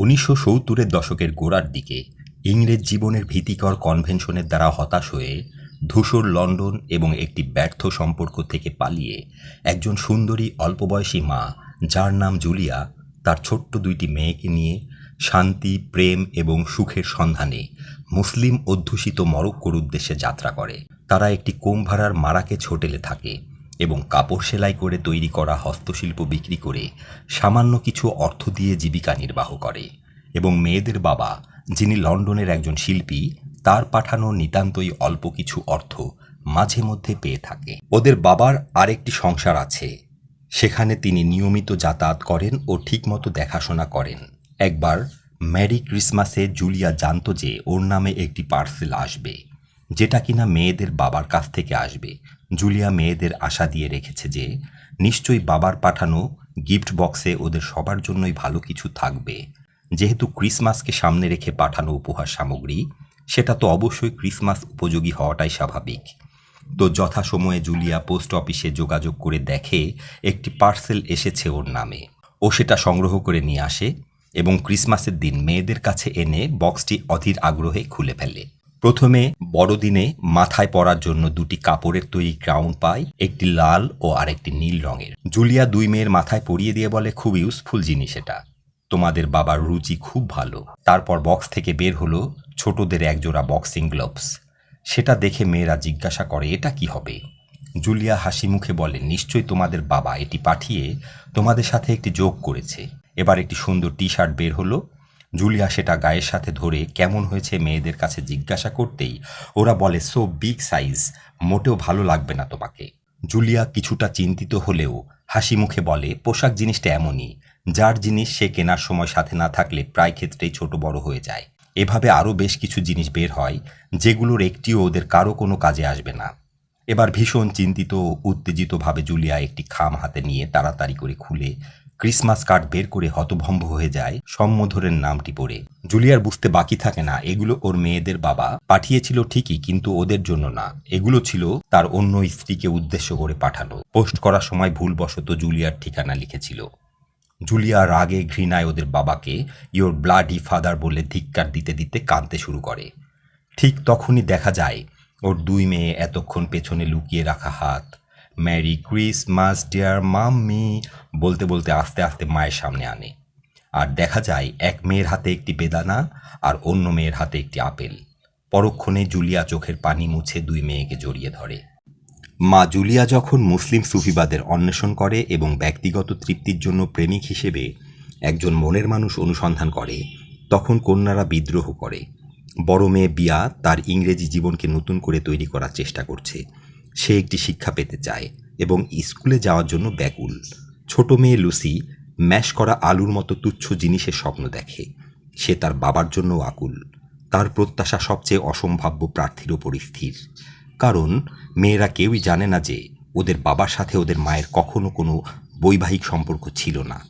উনিশশো সত্তরের দশকের গোড়ার দিকে ইংরেজ জীবনের ভীতিকর কনভেনশনের দ্বারা হতাশ হয়ে ধূসর লন্ডন এবং একটি ব্যর্থ সম্পর্ক থেকে পালিয়ে একজন সুন্দরী অল্পবয়সী মা, যার নাম জুলিয়া, তার ছোট্ট দুইটি মেয়েকে নিয়ে শান্তি, প্রেম এবং সুখের সন্ধানে মুসলিম অধ্যুষিত মরক্কোর উদ্দেশ্যে যাত্রা করে। তারা একটি কোমভাড়ার মারাকেজ হোটেলে থাকে। এবং কাপড় সেলাই করে তৈরি করা হস্তশিল্প বিক্রি করে সামান্য কিছু অর্থ দিয়ে জীবিকা নির্বাহ করে। এবং মেয়েদের বাবা, যিনি লন্ডনের একজন শিল্পী, তার পাঠানো নিতান্তই অল্প কিছু অর্থ মাঝে মধ্যে পেয়ে থাকে। ওদের বাবার আরেকটি সংসার আছে। সেখানে তিনি নিয়মিত যাতায়াত করেন ও ঠিকমতো দেখাশোনা করেন। একবার ম্যারি ক্রিসমাসে জুলিয়া জানতো যে ওর নামে একটি পার্সেল আসবে। যেটা কিনা মেয়েদের বাবার কাছ থেকে আসবে। জুলিয়া মেয়েদের আশা দিয়ে রেখেছে যে, নিশ্চয়ই বাবার পাঠানো গিফট বক্সে ওদের সবার জন্যই ভালো কিছু থাকবে। যেহেতু ক্রিসমাসকে সামনে রেখে পাঠানো উপহার সামগ্রী, সেটা তো অবশ্যই ক্রিসমাস উপযোগী হওয়াটাই স্বাভাবিক। তো যথাসময়ে জুলিয়া পোস্ট অফিসে যোগাযোগ করে দেখে একটি পার্সেল এসেছে ওর নামে। ও সেটা সংগ্রহ করে নিয়ে আসে এবং ক্রিসমাসের দিন মেয়েদের কাছে এনে বক্সটি অধীর আগ্রহে খুলে ফেলে। প্রথমে বড়দিনে মাথায় পরার জন্য দুটি কাপড়ের তৈরি ক্রাউন পায় একটি লাল ও আরেকটি নীল রঙের। জুলিয়া দুই মেয়ের মাথায় পরিয়ে দিয়ে বলে, খুব ইউজফুল জিনিস এটা। তোমাদের বাবার রুচি খুব ভালো। তারপর বক্স থেকে বের হলো ছোটদের একজোড়া বক্সিং গ্লোভস সেটা দেখে মেয়েরা জিজ্ঞাসা করে, এটা কি হবে? জুলিয়া হাসি মুখে বলে, নিশ্চয়ই তোমাদের বাবা এটি পাঠিয়ে তোমাদের সাথে একটি যোগ করেছে। এবার একটি সুন্দর টি শার্ট বের হলো জুলিয়া সেটা গায়ের সাথে ধরে কেমন হয়েছে মেয়েদের কাছে জিজ্ঞাসা করতেই ওরা বলে সো বিগ সাইজ মোটেও ভালো লাগবে না তোমাকে। জুলিয়া কিছুটা চিন্তিত হলেও হাসি মুখে বলে, পোশাক জিনিসটা এমনই, যার জিনিস সে কেনার সময় সাথে না থাকলে প্রায় ক্ষেত্রেই ছোট বড় হয়ে যায়। এভাবে আরও বেশ কিছু জিনিস বের হয়, যেগুলোর একটিও ওদের কারও কোনো কাজে আসবে না। এবার ভীষণ চিন্তিত, উত্তেজিতভাবে জুলিয়া একটি খাম হাতে নিয়ে তাড়াতাড়ি করে খুলে ক্রিসমাস কার্ড বের করে হতভম্ব হয়ে যায় সম্বোধনের নামটি পড়ে। জুলিয়ার বুঝতে বাকি থাকে না, এগুলো ওর মেয়েদের বাবা। পাঠিয়েছিল ঠিকই, কিন্তু ওদের জন্য না। এগুলো ছিল তার অন্য স্ত্রীকে উদ্দেশ্য করে পাঠানো। পোস্ট করার সময় ভুলবশত জুলিয়ার ঠিকানা লিখেছিল। জুলিয়া রাগে ঘৃণায় ওদের বাবাকে ইয়োর ব্লাডি ফাদার বলে ধিক্কার দিতে দিতে কাঁদতে শুরু করে। ঠিক তখনই দেখা যায়, ওর দুই মেয়ে এতক্ষণ পেছনে লুকিয়ে রাখা হাত ম্যারি ক্রিসমাস ডিয়ার মাম্মি বলতে বলতে আস্তে আস্তে মায়ের সামনে আনে। আর দেখা যায়, এক মেয়ের হাতে একটি বেদানা আর অন্য মেয়ের হাতে একটি আপেল। পরক্ষণে জুলিয়া চোখের পানি মুছে দুই মেয়েকে জড়িয়ে ধরে। মা জুলিয়া যখন মুসলিম সুফিবাদের অন্বেষণ করে এবং ব্যক্তিগত তৃপ্তির জন্য প্রেমিক হিসেবে একজন মনের মানুষ অনুসন্ধান করে, তখন কন্যারা বিদ্রোহ করে। বড় মেয়ে বিয়া তার ইংরেজি জীবনকে নতুন করে তৈরি করার চেষ্টা করছে। সে একটি শিক্ষা পেতে চায় এবং স্কুলে যাওয়ার জন্য ব্যাকুল। ছোট মেয়ে লুসি ম্যাশ করা আলুর মতো তুচ্ছ জিনিসের স্বপ্ন দেখে। সে তার বাবার জন্য আকুল। তার প্রত্যাশা সবচেয়ে অসম্ভাব্য প্রার্থীর ওপর স্থির। কারণ মেয়েরা কেউই জানে না যে ওদের বাবার সাথে ওদের মায়ের কখনো কোনো বৈবাহিক সম্পর্ক ছিল না।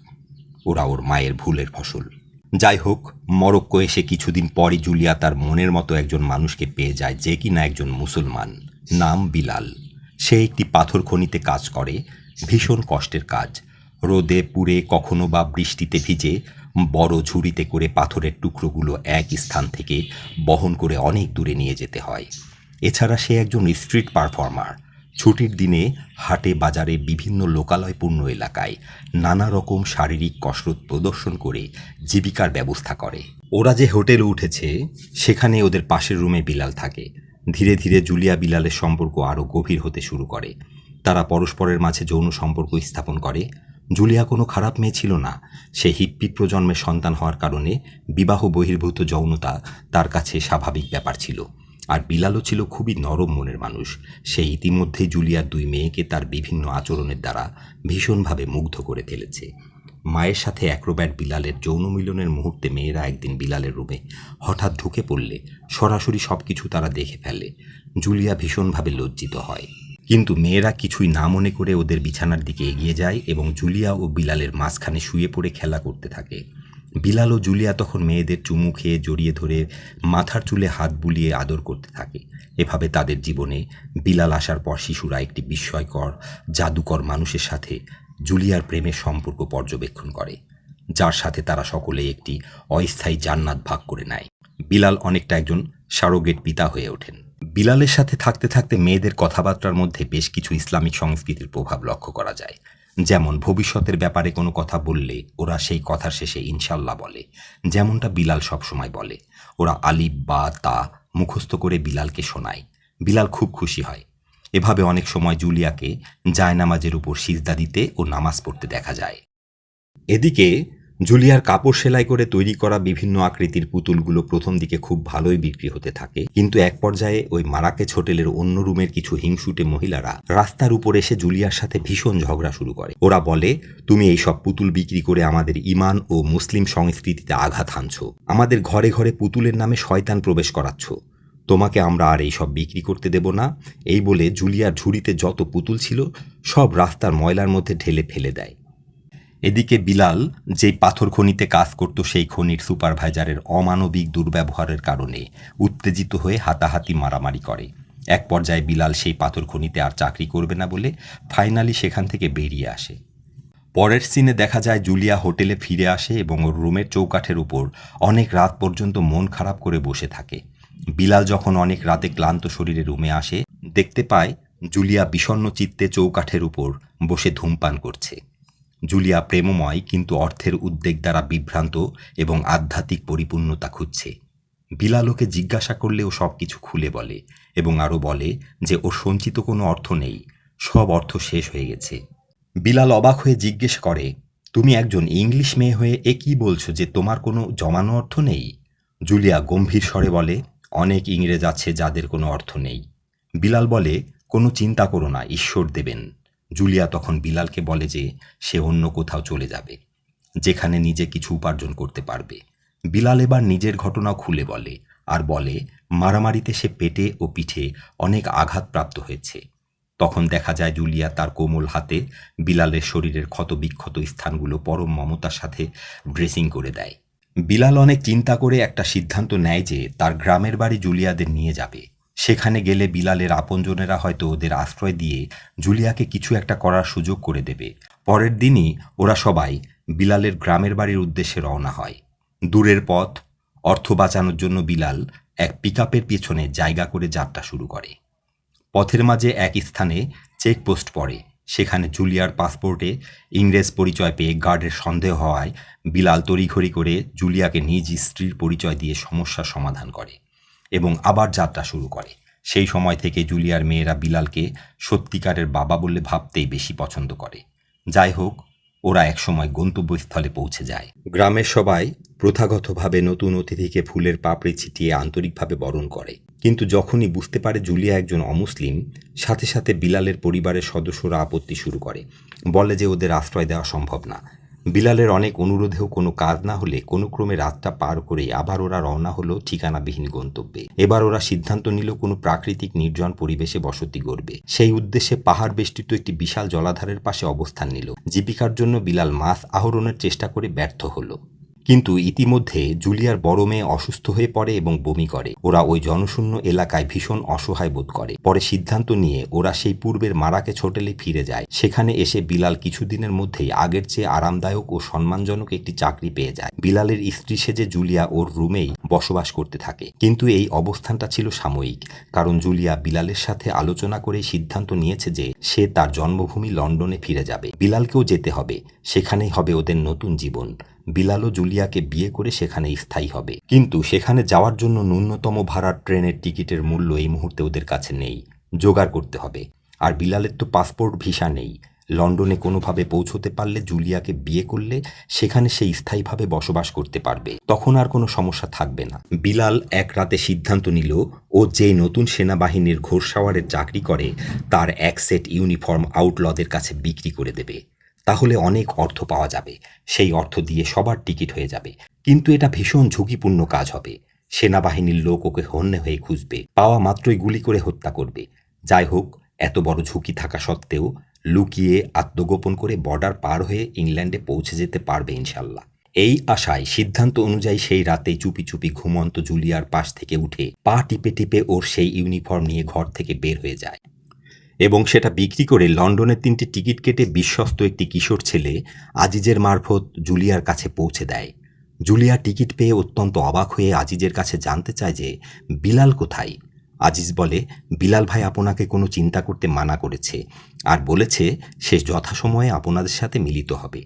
ওরা ওর মায়ের ভুলের ফসল। যাই হোক, মরক্কো এসে কিছুদিন পরই জুলিয়া তার মনের মতো একজন মানুষকে পেয়ে যায় যে কিনা একজন মুসলমান। নাম বিলাল। সে একটি পাথর খনিতে কাজ করে, ভীষণ কষ্টের কাজ। রোদে, পুড়ে, কখনো বা বৃষ্টিতে ভিজে, বড় ঝুড়িতে করে পাথরের টুকরোগুলো এক স্থান থেকে বহন করে অনেক দূরে নিয়ে যেতে হয়। এছাড়া সে একজন স্ট্রিট পারফর্মার। ছুটির দিনে হাটে, বাজারে বিভিন্ন লোকালয়পূর্ণ এলাকায় নানা রকম শারীরিক কসরত প্রদর্শন করে জীবিকার ব্যবস্থা করে। ওরা যে হোটেলে উঠেছে, সেখানে ওদের পাশের রুমে বিলাল থাকে। ধীরে ধীরে জুলিয়া বিলালের সম্পর্ক আরও গভীর হতে শুরু করে। তারা পরস্পরের মাঝে যৌন সম্পর্ক স্থাপন করে। জুলিয়া কোনো খারাপ মেয়ে ছিল না। সে হিপ্পি প্রজন্মের সন্তান হওয়ার কারণে বিবাহ বহির্ভূত যৌনতা তার কাছে স্বাভাবিক ব্যাপার ছিল। আর বিলালও ছিল খুবই নরম মনের মানুষ। সে ইতিমধ্যেই জুলিয়ার দুই মেয়েকে তার বিভিন্ন আচরণের দ্বারা ভীষণভাবে মুগ্ধ করে ফেলেছে। মায়ের সাথে অ্যাক্রোব্যাট বিলালের যৌন মিলনের মুহূর্তে মেয়েরা একদিন বিলালের রুমে হঠাৎ ঢুকে পড়লে সরাসরি সব কিছু তারা দেখে ফেলে। জুলিয়া ভীষণভাবে লজ্জিত হয়। কিন্তু মেয়েরা কিছুই না মনে করে ওদের বিছানার দিকে এগিয়ে যায় এবং জুলিয়া ও বিলালের মাঝখানে শুয়ে পড়ে খেলা করতে থাকে। বিলাল ও জুলিয়া তখন মেয়েদের চুমু খেয়ে জড়িয়ে ধরে মাথার চুলে হাত বুলিয়ে আদর করতে থাকে। এভাবে তাদের জীবনে বিলাল আসার পর শিশুরা একটি বিস্ময়কর, জাদুকর মানুষের সাথে জুলিয়ার প্রেমের সম্পর্ক পর্যবেক্ষণ করে, যার সাথে তারা সকলে একটি অস্থায়ী জান্নাত ভাগ করে নেয়। বিলাল অনেকটা একজন সারোগেট পিতা হয়ে ওঠেন। বিলালের সাথে থাকতে থাকতে মেয়েদের কথাবার্তার মধ্যে বেশ কিছু ইসলামিক সংস্কৃতির প্রভাব লক্ষ্য করা যায়। যেমন, ভবিষ্যতের ব্যাপারে কোনো কথা বললে ওরা সেই কথার শেষে ইনশাল্লাহ বলে, যেমনটা বিলাল সবসময় বলে। ওরা আলিফ, বা, তা মুখস্থ করে বিলালকে শোনায়। বিলাল খুব খুশি হয়। এভাবে অনেক সময় জুলিয়াকে জায়নামাজের উপর সিজদা দিতে ও নামাজ পড়তে দেখা যায়। এদিকে, জুলিয়ার কাপড় সেলাই করে তৈরি করা বিভিন্ন আকৃতির পুতুলগুলো প্রথম দিকে খুব ভালোই বিক্রি হতে থাকে। কিন্তু এক পর্যায়ে ওই মারাকেছ হোটেলের অন্য রুমের কিছু হিংসুটে মহিলারা রাস্তার উপর এসে জুলিয়ার সাথে ভীষণ ঝগড়া শুরু করে। ওরা বলে, তুমি এই সব পুতুল বিক্রি করে আমাদের ইমান ও মুসলিম সংস্কৃতিতে আঘাত হানছ। আমাদের ঘরে ঘরে পুতুলের নামে শয়তান প্রবেশ করাচ্ছ। তোমাকে আমরা আর এই সব বিক্রি করতে দেব না। এই বলে জুলিয়ার ঝুড়িতে যত পুতুল ছিল, সব রাস্তার ময়লার মধ্যে ঢেলে ফেলে দেয়। এদিকে বিলাল, যেই পাথর খনিতে কাজ করত, সেই খনির সুপারভাইজারের অমানবিক দুর্ব্যবহারের কারণে উত্তেজিত হয়ে হাতাহাতি মারামারি করে। এক পর্যায়ে বিলাল সেই পাথর খনিতে আর চাকরি করবে না বলে ফাইনালি সেখান থেকে বেরিয়ে আসে। পরের সিনে দেখা যায় জুলিয়া হোটেলে ফিরে আসে এবং ওর রুমের চৌকাঠের উপর অনেক রাত পর্যন্ত মন খারাপ করে বসে থাকে। বিলাল যখন অনেক রাতে ক্লান্ত শরীরে রুমে আসে, দেখতে পায় জুলিয়া বিষণ্ণ চিত্তে চৌকাঠের উপর বসে ধূমপান করছে। জুলিয়া প্রেমময় কিন্তু অর্থের উদ্বেগ দ্বারা বিভ্রান্ত এবং আধ্যাত্মিক পরিপূর্ণতা খুঁজছে। বিলাল ওকে জিজ্ঞাসা করলে ও সব কিছু খুলে বলে এবং আরও বলে যে ওর সঞ্চিত কোনো অর্থ নেই, সব অর্থ শেষ হয়ে গেছে। বিলাল অবাক হয়ে জিজ্ঞেস করে, তুমি একজন ইংলিশ মেয়ে হয়ে এ কি বলছো যে তোমার কোনো জমানো অর্থ নেই? জুলিয়া গম্ভীর স্বরে বলে অনেক ইংরেজ আছে যাদের কোনো অর্থ নেই। বিলাল বলে, কোনো চিন্তা করো না, ঈশ্বর দেবেন। জুলিয়া তখন বিলালকে বলে যে, সে অন্য কোথাও চলে যাবে, যেখানে নিজে কিছু উপার্জন করতে পারবে। বিলাল এবার নিজের ঘটনা খুলে বলে আর বলে, মারামারিতে সে পেটে ও পিঠে অনেক আঘাতপ্রাপ্ত হয়েছে। তখন দেখা যায় জুলিয়া তার কোমল হাতে বিলালের শরীরের ক্ষত বিক্ষত স্থানগুলো পরম মমতার সাথে ড্রেসিং করে দেয়। বিলাল অনেক চিন্তা করে একটা সিদ্ধান্ত নেয় যে তার গ্রামের বাড়ি জুলিয়াদের নিয়ে যাবে। সেখানে গেলে বিলালের আপনজনেরা হয়তো ওদের আশ্রয় দিয়ে জুলিয়াকে কিছু একটা করার সুযোগ করে দেবে। পরের দিনই ওরা সবাই বিলালের গ্রামের বাড়ির উদ্দেশ্যে রওনা হয়। দূরের পথ, অর্থ বাঁচানোর জন্য বিলাল এক পিকআপের পেছনে জায়গা করে যাত্রা শুরু করে। পথের মাঝে এক স্থানে চেকপোস্ট পড়ে। সেখানে জুলিয়ার পাসপোর্টে ইংরেজ পরিচয় পেয়ে গার্ডের সন্দেহ হওয়ায় বিলাল তড়িঘড়ি করে জুলিয়াকে নিজ স্ত্রীর পরিচয় দিয়ে সমস্যার সমাধান করে এবং আবার যাত্রা শুরু করে। সেই সময় থেকে জুলিয়ার মেয়েরা বিলালকে সত্যিকারের বাবা বলে ভাবতেই বেশি পছন্দ করে। যাই হোক, ওরা একসময় গন্তব্যস্থলে পৌঁছে যায়। গ্রামের সবাই প্রথাগতভাবে নতুন অতিথিকে ফুলের পাপড়ি ছিটিয়ে আন্তরিকভাবে বরণ করে। কিন্তু যখনই বুঝতে পারে জুলিয়া একজন অমুসলিম, সাথে সাথে বিলালের পরিবারের সদস্যরা আপত্তি শুরু করে। বলে যে ওদের আশ্রয় দেওয়া সম্ভব না। বিলালের অনেক অনুরোধেও কোনো কাজ না হলে কোনো ক্রমে রাতটা পার করে আবার ওরা রওনা হলো ঠিকানাবিহীন গন্তব্যে। এবার ওরা সিদ্ধান্ত নিল কোনো প্রাকৃতিক নির্জন পরিবেশে বসতি গড়বে। সেই উদ্দেশ্যে পাহাড় বেষ্টিত একটি বিশাল জলাধারের পাশে অবস্থান নিল। জীবিকার জন্য বিলাল মাছ আহরণের চেষ্টা করে ব্যর্থ হলো। কিন্তু ইতিমধ্যে জুলিয়ার বড় মেয়ে অসুস্থ হয়ে পড়ে এবং বমি করে। ওরা ওই জনশূন্য এলাকায় ভীষণ অসহায় বোধ করে। পরে সিদ্ধান্ত নিয়ে ওরা সেই পূর্বের মারাকে ছোটেলে ফিরে যায়। সেখানে এসে বিলাল কিছুদিনের মধ্যেই আগের চেয়ে আরামদায়ক ও সম্মানজনক একটি চাকরি পেয়ে যায়। বিলালের স্ত্রী সেজে জুলিয়া ওর রুমেই বসবাস করতে থাকে। কিন্তু এই অবস্থানটা ছিল সাময়িক, কারণ জুলিয়া বিলালের সাথে আলোচনা করে সিদ্ধান্ত নিয়েছে যে সে তার জন্মভূমি লন্ডনে ফিরে যাবে। বিলালকেও যেতে হবে। সেখানেই হবে ওদের নতুন জীবন। বিলাল ও জুলিয়াকে বিয়ে করে সেখানে স্থায়ী হবে। কিন্তু সেখানে যাওয়ার জন্য ন্যূনতম ভাড়ার ট্রেনের টিকিটের মূল্য এই মুহূর্তে ওদের কাছে নেই। জোগাড় করতে হবে। আর বিলালের তো পাসপোর্ট, ভিসা নেই। লন্ডনে কোনোভাবে পৌঁছতে পারলে জুলিয়াকে বিয়ে করলে সেখানে সে স্থায়ীভাবে বসবাস করতে পারবে। তখন আর কোনো সমস্যা থাকবে না। বিলাল এক রাতে সিদ্ধান্ত নিল, ও যে নতুন সেনাবাহিনীর ঘোরসাওয়ারের চাকরি করে, তার এক সেট ইউনিফর্ম আউটলদের কাছে বিক্রি করে দেবে। তাহলে অনেক অর্থ পাওয়া যাবে। সেই অর্থ দিয়ে সবার টিকিট হয়ে যাবে। কিন্তু এটা ভীষণ ঝুঁকিপূর্ণ কাজ হবে। সেনাবাহিনীর লোক ওকে হন্যে হয়ে খুঁজবে। পাওয়া মাত্রই গুলি করে হত্যা করবে। যাই হোক, এত বড় ঝুঁকি থাকা সত্ত্বেও লুকিয়ে আত্মগোপন করে বর্ডার পার হয়ে ইংল্যান্ডে পৌঁছে যেতে পারবে ইনশাল্লাহ। এই আশায় সিদ্ধান্ত অনুযায়ী সেই রাতে চুপি চুপি ঘুমন্ত জুলিয়ার পাশ থেকে উঠে পা টিপে টিপে ওর সেই ইউনিফর্ম নিয়ে ঘর থেকে বের হয়ে যায়। এবং সেটা বিক্রি করে লন্ডনের তিনটি টিকিট কেটে বিশ্বস্ত একটি কিশোর ছেলে আজিজের মারফত জুলিয়ার কাছে পৌঁছে দেয়। জুলিয়া টিকিট পেয়ে অত্যন্ত অবাক হয়ে আজিজের কাছে জানতে চায় যে, বিলাল কোথায়? আজিজ বলে, বিলাল ভাই আপনাকে কোনো চিন্তা করতে মানা করেছে আর বলেছে, সে যথাসময়ে আপনাদের সাথে মিলিত হবে।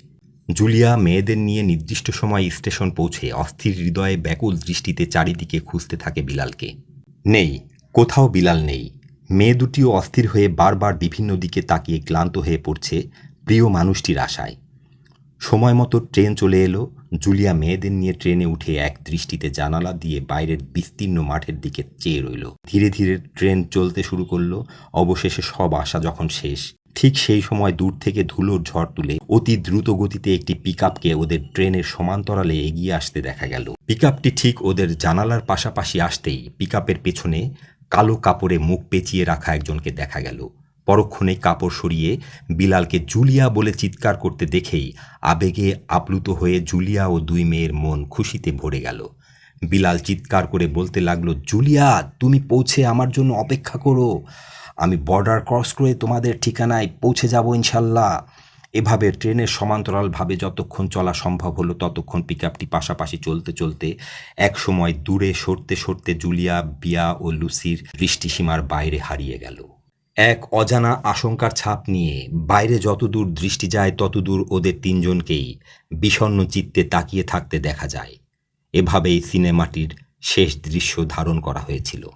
জুলিয়া মেয়েদের নিয়ে নির্দিষ্ট সময় স্টেশন পৌঁছে অস্থির হৃদয়ে ব্যাকুল দৃষ্টিতে চারিদিকে খুঁজতে থাকে বিলালকে। নেই, কোথাও বিলাল নেই। মেয়ে দুটিও অস্থির হয়ে বারবার বিভিন্ন দিকে তাকিয়ে ক্লান্ত হয়ে পড়ছে প্রিয় মানুষটির আশায়। সময় মতো ট্রেন চলে এলো। জুলিয়া মেয়েদের নিয়ে ট্রেনে উঠে এক দৃষ্টিতে জানালা দিয়ে বাইরের বিস্তীর্ণ মাঠের দিকে চেয়ে রইল। ধীরে ধীরে ট্রেন চলতে শুরু করল। অবশেষে সব আশা যখন শেষ, ঠিক সেই সময় দূর থেকে ধুলোর ঝড় তুলে অতি দ্রুত গতিতে একটি পিকআপকে ওদের ট্রেনের সমান্তরালে এগিয়ে আসতে দেখা গেল। পিকআপটি ঠিক ওদের জানালার পাশাপাশি আসতেই পিকআপের পেছনে কালো কাপড়ে মুখ পেঁচিয়ে রাখা একজনকে দেখা গেল। পরক্ষণে কাপড় সরিয়ে বিলালকে জুলিয়া বলে চিৎকার করতে দেখেই আবেগে আপ্লুত হয়ে জুলিয়া ও দুই মেয়ের মন খুশিতে ভরে গেল। বিলাল চিৎকার করে বলতে লাগল, জুলিয়া, তুমি পৌঁছে আমার জন্য অপেক্ষা করো। আমি বর্ডার ক্রস করে তোমাদের ঠিকানায় পৌঁছে যাব ইনশাল্লাহ। এভাবে ট্রেনের সমান্তরালভাবে যতক্ষণ চলা সম্ভব হলো, ততক্ষণ পিকআপটি পাশাপাশি চলতে চলতে এক সময় দূরে সরতে সরতে জুলিয়া, বিয়া ও লুসির দৃষ্টিসীমার বাইরে হারিয়ে গেল। এক অজানা আশঙ্কার ছাপ নিয়ে বাইরে যতদূর দৃষ্টি যায়, ততদূর ওদের তিনজনকেই বিষণ্ণ চিত্তে তাকিয়ে থাকতে দেখা যায়। এভাবেই সিনেমাটির শেষ দৃশ্য ধারণ করা হয়েছিল।